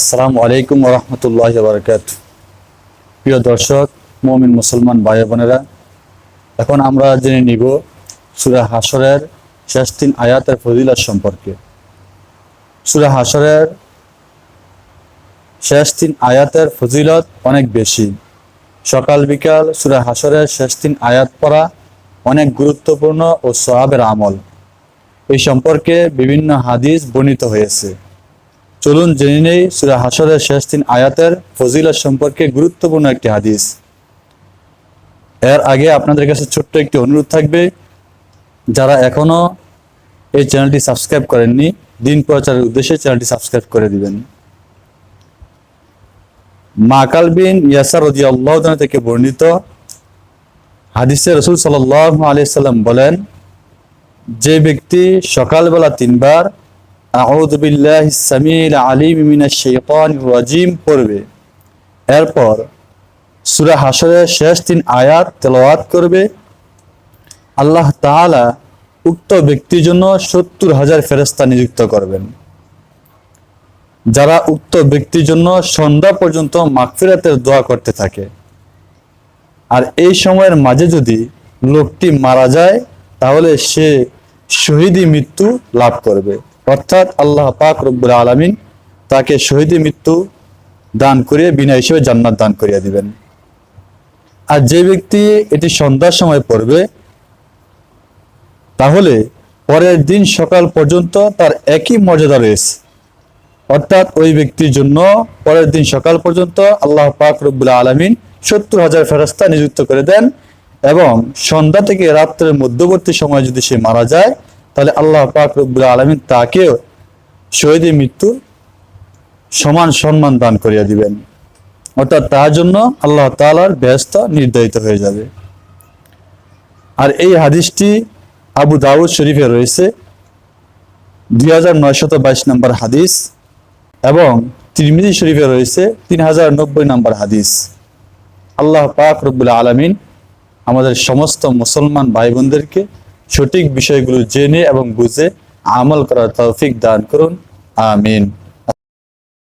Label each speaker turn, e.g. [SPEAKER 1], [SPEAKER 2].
[SPEAKER 1] আসসালামু আলাইকুম রহমতুল্লাহ বারকাত প্রিয় দর্শক, মমিন মুসলমান ভাই বোনেরা, এখন আমরা জেনে নিব সুরা হাসরের শেষ তিন আয়াতের ফজিলত সম্পর্কে। সুরা হাসরের শেষ তিন আয়াতের ফজিলত অনেক বেশি। সকাল বিকাল সুরা হাসরের শেষ তিন আয়াত পড়া অনেক গুরুত্বপূর্ণ ও সোহাবের আমল। এই সম্পর্কে বিভিন্ন হাদিস বর্ণিত হয়েছে। চলুন জেনে নেই সুরা হাসরের শেষ তিন আয়াতের ফজিলত সম্পর্কে গুরুত্বপূর্ণ একটি হাদিস। এর আগে আপনাদের কাছে ছোট্ট একটি অনুরোধ থাকবে, যারা এখনও এই চ্যানেলটি সাবস্ক্রাইব করেননি, দিন প্রচারের উদ্দেশ্যে চ্যানেলটি সাবস্ক্রাইব করে দিবেন। মাকাল বিন ইয়াসার রদি আল্লাহ থেকে বর্ণিত হাদিসে রসুল সাল সাল্লাহ আলিয়াল্লাম বলেন, যে ব্যক্তি সকালবেলা তিনবার পড়বে। এরপর সূরা হাশরের শেষ তিন আয়াত তেলাওয়াত করবে। আল্লাহ তাআলা উক্ত ব্যক্তির জন্য সত্তর হাজার ফেরেস্তা নিযুক্ত করবেন। যারা উক্ত ব্যক্তির জন্য সন্ধ্যা পর্যন্ত মাগফিরাতের দোয়া করতে থাকে। আর এই সময়ের মাঝে যদি লোকটি মারা যায়, তাহলে সে শহীদি মৃত্যু লাভ করবে। অর্থাৎ আল্লাহ পাক রব্বুল আলমিন তাকে শহীদি মৃত্যু দান করিয়ে বিনা হিসেবে জান্নাত দান করিয়ে দিবেন। আর যে ব্যক্তি এটি সন্ধ্যার সময় পড়বে, তাহলে পরের দিন সকাল পর্যন্ত তার একই মর্যাদা রয়েছে। অর্থাৎ ওই ব্যক্তির জন্য পরের দিন সকাল পর্যন্ত আল্লাহ পাক রব্বুল আলমিন সত্তর হাজার ফেরস্তা নিযুক্ত করে দেন এবং সন্ধ্যা থেকে রাত্রের মধ্যবর্তী সময় যদি সে মারা যায় তাহলে আল্লাহ পাক রব্বুল আলমিন তাকেও শহীদ মৃত্যু সমান সম্মান দান করিয়া দিবেন। অর্থাৎ তার জন্য আল্লাহ তালার ব্যস্ত নির্ধারিত হয়ে যাবে। আর এই হাদিসটি আবু দাউদ শরীফে রয়েছে। দুই হাজার নয়শত বাইশ নম্বর হাদিস এবং তিরমিজি শরীফে রয়েছে তিন হাজার নব্বই নম্বর হাদিস। আল্লাহ পাক রব্বুল আলমিন আমাদের সমস্ত মুসলমান ভাই বোনদেরকে সঠিক বিষয়গুলো জেনে এবং বুঝে আমল করার তৌফিক দান করুন। আমিন।